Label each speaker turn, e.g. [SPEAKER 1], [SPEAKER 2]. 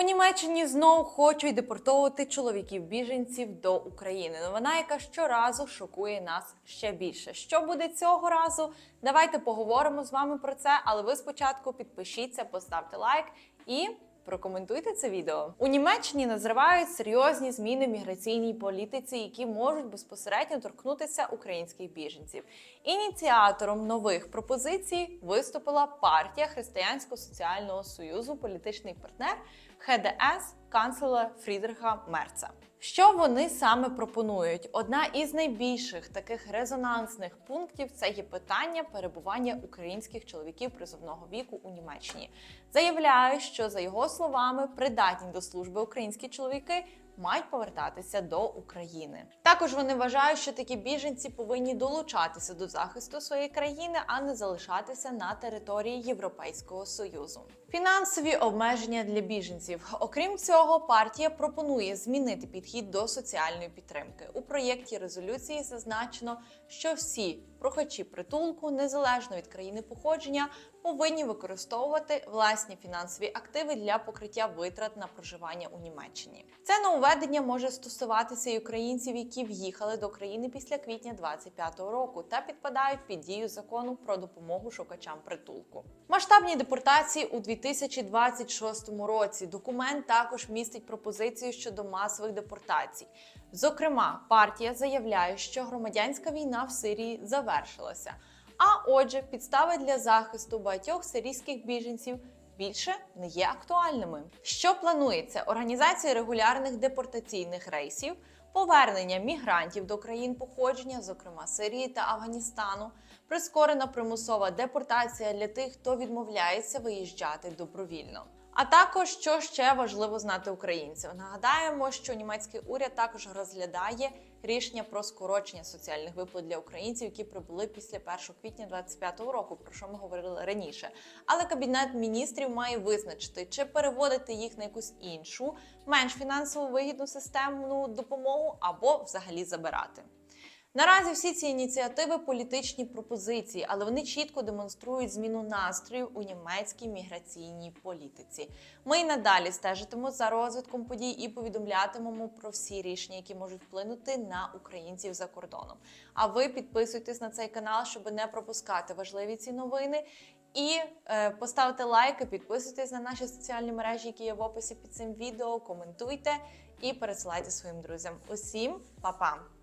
[SPEAKER 1] У Німеччині знову хочуть депортовувати чоловіків-біженців до України. Новина, яка щоразу шокує нас ще більше. Що буде цього разу? Давайте поговоримо з вами про це. Але ви спочатку підпишіться, поставте лайк і. Прокоментуйте це відео. У Німеччині назривають серйозні зміни в міграційній політиці, які можуть безпосередньо торкнутися українських біженців. Ініціатором нових пропозицій виступила партія Християнського соціального союзу, політичний партнер ХДС канцлера Фрідриха Мерца. Що вони саме пропонують? Одна із найбільших таких резонансних пунктів це є питання перебування українських чоловіків призовного віку у Німеччині. Заявляє, що за його словами придатні до служби українські чоловіки мають повертатися до України. Також вони вважають, що такі біженці повинні долучатися до захисту своєї країни, а не залишатися на території Європейського союзу. Фінансові обмеження для біженців. Окрім цього, партія пропонує змінити підхід до соціальної підтримки. У проєкті резолюції зазначено, що всі прохачі притулку, незалежно від країни походження, повинні використовувати власні фінансові активи для покриття витрат на проживання у Німеччині. Це нововведення може стосуватися і українців, які в'їхали до країни після квітня 2025 року та підпадають під дію закону про допомогу шукачам притулку. Масштабні депортації у 2026 році. Документ також містить пропозицію щодо масових депортацій. Зокрема, партія заявляє, що громадянська війна в Сирії завершилася. А отже, підстави для захисту багатьох сирійських біженців більше не є актуальними. Що планується? Організація регулярних депортаційних рейсів, повернення мігрантів до країн походження, зокрема Сирії та Афганістану, прискорена примусова депортація для тих, хто відмовляється виїжджати добровільно. А також що ще важливо знати українцям. Нагадаємо, що німецький уряд також розглядає рішення про скорочення соціальних виплат для українців, які прибули після 1 квітня 2025 року, про що ми говорили раніше. Але кабінет міністрів має визначити, чи переводити їх на якусь іншу, менш фінансово вигідну системну допомогу або взагалі забирати. Наразі всі ці ініціативи політичні пропозиції, але вони чітко демонструють зміну настроїв у німецькій міграційній політиці. Ми й надалі стежитимо за розвитком подій і повідомлятимемо про всі рішення, які можуть вплинути на українців за кордоном. А ви підписуйтесь на цей канал, щоб не пропускати важливі ці новини. І е, поставте лайки, підписуйтесь на наші соціальні мережі, які є в описі під цим відео. Коментуйте і пересилайте своїм друзям. Усім па-па!